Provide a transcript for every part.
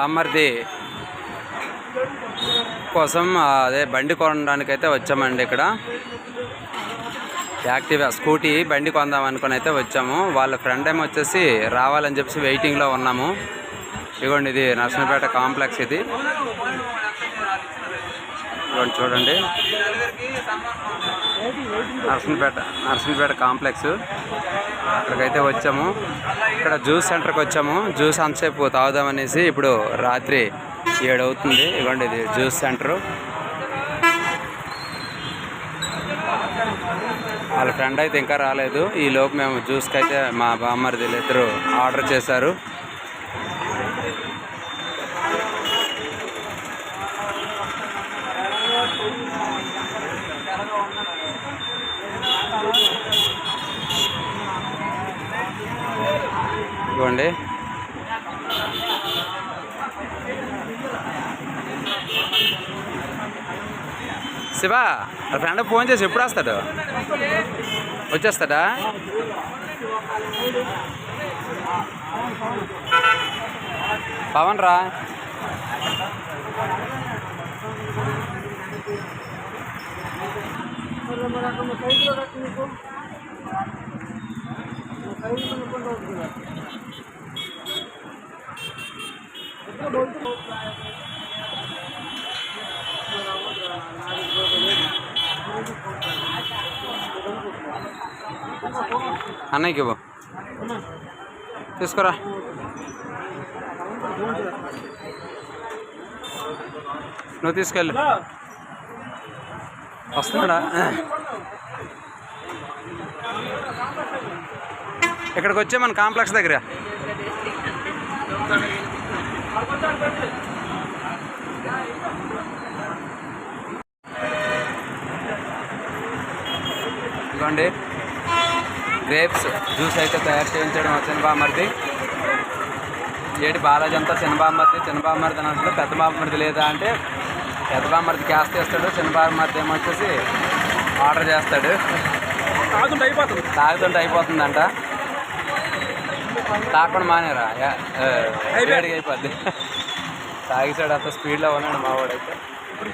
అమర్ది కోసం అదే బండి కొనడానికి అయితే వచ్చామండి ఇక్కడ. యాక్టివా స్కూటీ బండి కొందాం అనుకుని అయితే వచ్చాము. వాళ్ళ ఫ్రెండ్ ఏమో వచ్చేసి రావాలని చెప్పేసి వెయిటింగ్లో ఉన్నాము. ఇదిగోండి ఇది నర్సంపేట కాంప్లెక్స్ ఇది. ఇదిగోండి చూడండి. నర్సంపేట నర్సంపేట కాంప్లెక్స్. అక్కడికైతే వచ్చాము. ఇక్కడ జ్యూస్ సెంటర్కి వచ్చాము. జ్యూస్ అంతసేపు తాగుదామనేసి ఇప్పుడు రాత్రి ఏడు అవుతుంది ఇవ్వండి ఇది జ్యూస్ సెంటరు. వాళ్ళ ఫ్రెండ్ అయితే ఇంకా రాలేదు. ఈ లోపు మేము జ్యూస్కి అయితే మా బామ్మర్ది ఇద్దరు ఆర్డర్ చేశారు ఇదిగోండి శివ ఆ ఫ్రెండ్ ఫోన్ చేసి ఎప్పుడు వస్తాడు? వచ్చేస్తాడా? పవన్ రా అన్నయ్యకి ఇవ్వు. తీసుకురా. నువ్వు తీసుకెళ్ళు. వస్తున్నాడా? ఇక్కడికి వచ్చే మన కాంప్లెక్స్ దగ్గర. ఇదిగోండి గ్రేప్స్ జ్యూస్ అయితే తయారు చేయించడం వచ్చిన బామ్మర్ది ఏటి బాలాజీ అంతా చిన్న బామ్మర్ది చిన్న బామ్మర్ది అన్నట్లు పెద్ద బామ్మర్ది లేదా అంటే పెద్ద బామ్మర్ది క్యాస్ట్ చేస్తాడు. చిన్న బామ్మర్ది ఏమో వచ్చేసి ఆర్డర్ చేస్తాడు. తాగుతుంటే అయిపోతుంది. తాగుతుంటే అయిపోతుందంట. తాగకుండా మానేరా? వేడిగా అయిపోద్ది. తాగిసాడు అంత స్పీడ్లో ఉన్నాడు మా వాడైతే. ఇప్పుడు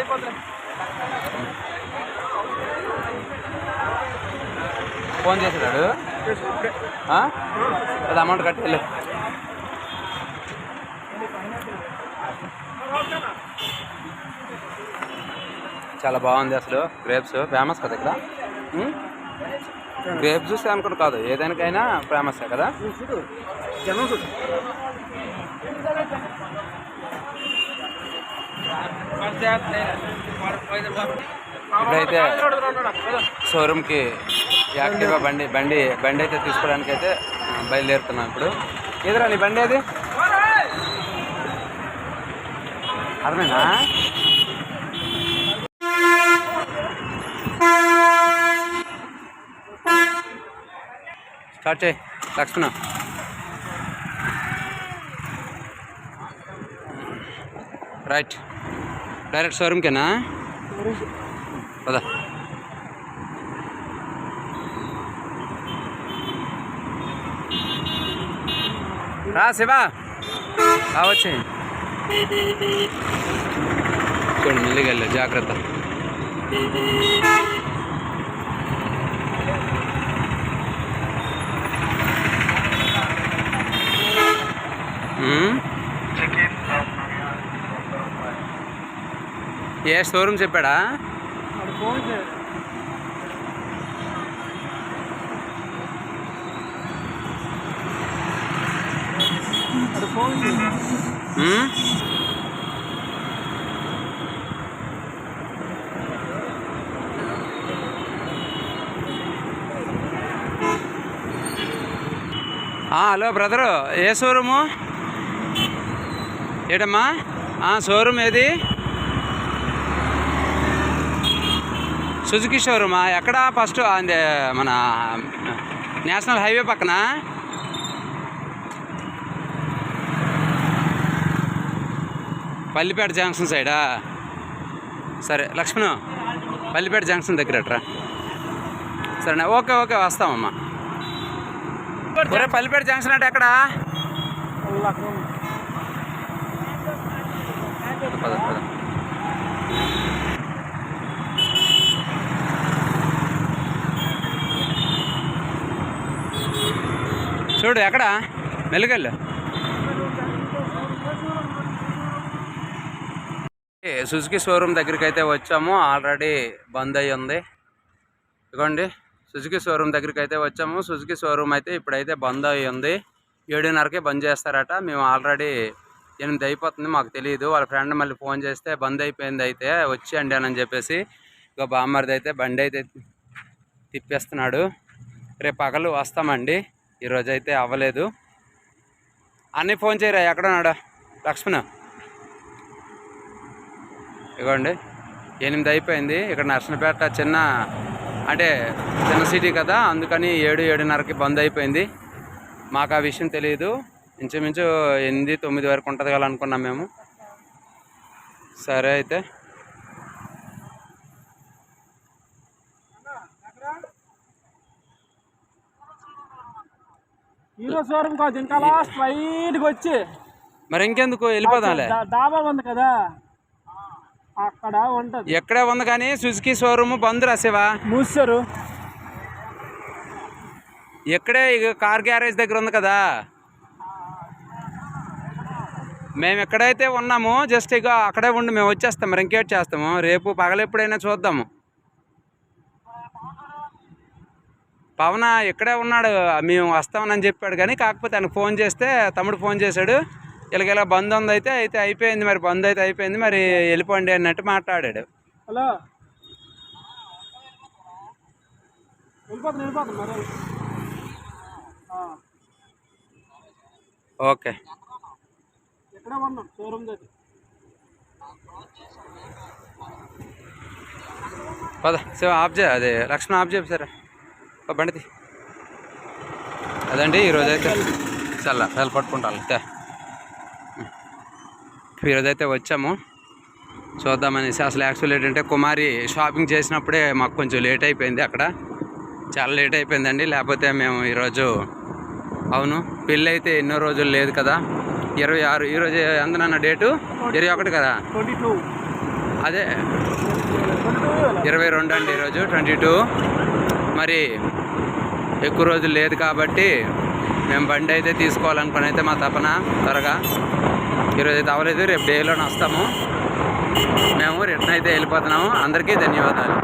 అయిపోతుంది ఫోన్ ఇప్పుడే అది అమౌంట్ కట్టేళ్ళు చాలా బాగుంది అసలు. గ్రేప్స్. ఫేమస్ కదా ఇక్కడ? గ్రేప్ జ్యూస్ అనుకుంటు కాదు. ఏదానికైనా ఫేమస్ కదా? ఇప్పుడైతే షోరూమ్కి యాక్టివ్గా బండి బండి బండి అయితే తీసుకోవడానికి అయితే బయలుదేరుతున్నాం ఇప్పుడు. ఎదురా నీ బండి అది అర్థమేనా స్టార్ట్ చేయి లక్ష్మణ. రైట్. డైరెక్ట్ షోరూమ్కేనా? పద. రా శివా. రావచ్చే చూడండి మెల్లిగా వెళ్ళు జాగ్రత్త. ఏ షోరూమ్ చెప్పాడా? ఫోన్ చేయాలి అది ఫోన్ చేయాలి ఉమ్? ఆ, హలో బ్రదరు ఏ షోరూము? ఏటమ్మా? ఆ, షోరూమ్ ఏది? సుజుకి షోరూమా? ఎక్కడ ఫస్ట్ అదే మన నేషనల్ హైవే పక్కన? పల్లిపేట జంక్షన్ సైడా? సరే లక్ష్మణ్ పల్లిపేట జంక్షన్ దగ్గర అట్రా సరేనా ఓకే ఓకే వస్తామమ్మా. పల్లిపేట జంక్షన్ అంటే ఎక్కడ? చూడు ఎక్కడ? మెలుగల్లు. సుజుకి షోరూమ్ దగ్గరికి అయితే వచ్చాము. ఆల్రెడీ బంద్ అయ్యి ఉంది. ఇదిగోండి సుజుకి షోరూమ్ దగ్గరికి అయితే వచ్చాము. సుజుకి షోరూమ్ అయితే ఇప్పుడైతే బంద్ అయ్యి ఉంది. ఏడున్నరకే బంద్ చేస్తారట. మేము ఆల్రెడీ ఎనిమిది అయిపోతుంది మాకు తెలియదు వాళ్ళ ఫ్రెండ్ మళ్ళీ ఫోన్ చేస్తే బంద్ అయిపోయింది అయితే వచ్చేయండి అని చెప్పేసి ఇక బామ్మర్ది అయితే బండి అయితే తిప్పేస్తున్నాడు. రేపు పగలు వస్తామండి. ఈరోజు అయితే అవ్వలేదు. అన్నీ ఫోన్ చేయరా ఎక్కడున్నాడు? లక్ష్మణ్. ఇగోండి. ఎనిమిది అయిపోయింది. ఇక్కడ నర్సనపేట చిన్న అంటే చిన్న సిటీ కదా అందుకని ఏడు ఏడున్నరకి బంద్ అయిపోయింది. మాకు ఆ విషయం తెలియదు ఇంచుమించు ఎనిమిది తొమ్మిది వరకు ఉంటుంది కదా అనుకున్నాం మేము. సరే అయితే. ఇంకా లాస్ట్ వచ్చి. మరి ఇంకెందుకు? వెళ్ళిపోదాంలే. డా- డాబా ఉంది కదా. అక్కడ ఉంటది. ఎక్కడే ఉంది కానీ సుజుకి షోరూమ్ బంద్ రాసేవా మూసారు. ఎక్కడే ఇక కార్ గ్యారేజ్ దగ్గర ఉంది కదా? మేము ఎక్కడైతే ఉన్నామో జస్ట్ ఇక అక్కడే ఉండి మేము వచ్చేస్తాం మరి ఇంకేట్ చేస్తాము. రేపు పగలెప్పుడైనా చూద్దాము. పవన ఇక్కడే ఉన్నాడు? మేము వస్తామని చెప్పాడు కానీ కాకపోతే ఆయనకు ఫోన్ చేస్తే తమ్ముడు ఫోన్ చేశాడు. ఇలాగ ఇలా బంద్ ఉంది అయితే అయితే అయిపోయింది మరి బంద్ అయితే అయిపోయింది మరి వెళ్ళిపోండి అన్నట్టు మాట్లాడాడు. Hello okay. పద శివ ఆఫ్ చే అదే లక్ష్మణ్ ఆఫ్ చేయి సరే బండిది అదండి ఈరోజు అయితే చల్ల చల్ల పట్టుకుంటాను తే. ఈరోజు అయితే వచ్చాము. చూద్దామనేసి అసలు యాక్చువల్ ఏంటంటే కుమారి షాపింగ్ చేసినప్పుడే మాకు కొంచెం లేట్ అయిపోయింది అక్కడ. చాలా లేట్ అయిపోయిందండి. లేకపోతే మేము ఈరోజు అవును పెళ్ళి అయితే ఎన్నో రోజులు లేదు కదా. ఇరవై ఆరు ఈరోజు ఎంతనన్న డేటు ఇరవై ఒకటి కదా? అదే ఇరవై రెండు అండి ఈరోజు ట్వంటీ టూ. మరి ఎక్కువ రోజులు లేదు కాబట్టి మేము బండి అయితే తీసుకోవాలనుకుని అయితే మా తపన త్వరగా ఈరోజు అయితే అవ్వలేదు రేపు డేలోనే వస్తాము. మేము రిటర్న్ అయితే వెళ్ళిపోతున్నాము. అందరికీ ధన్యవాదాలు.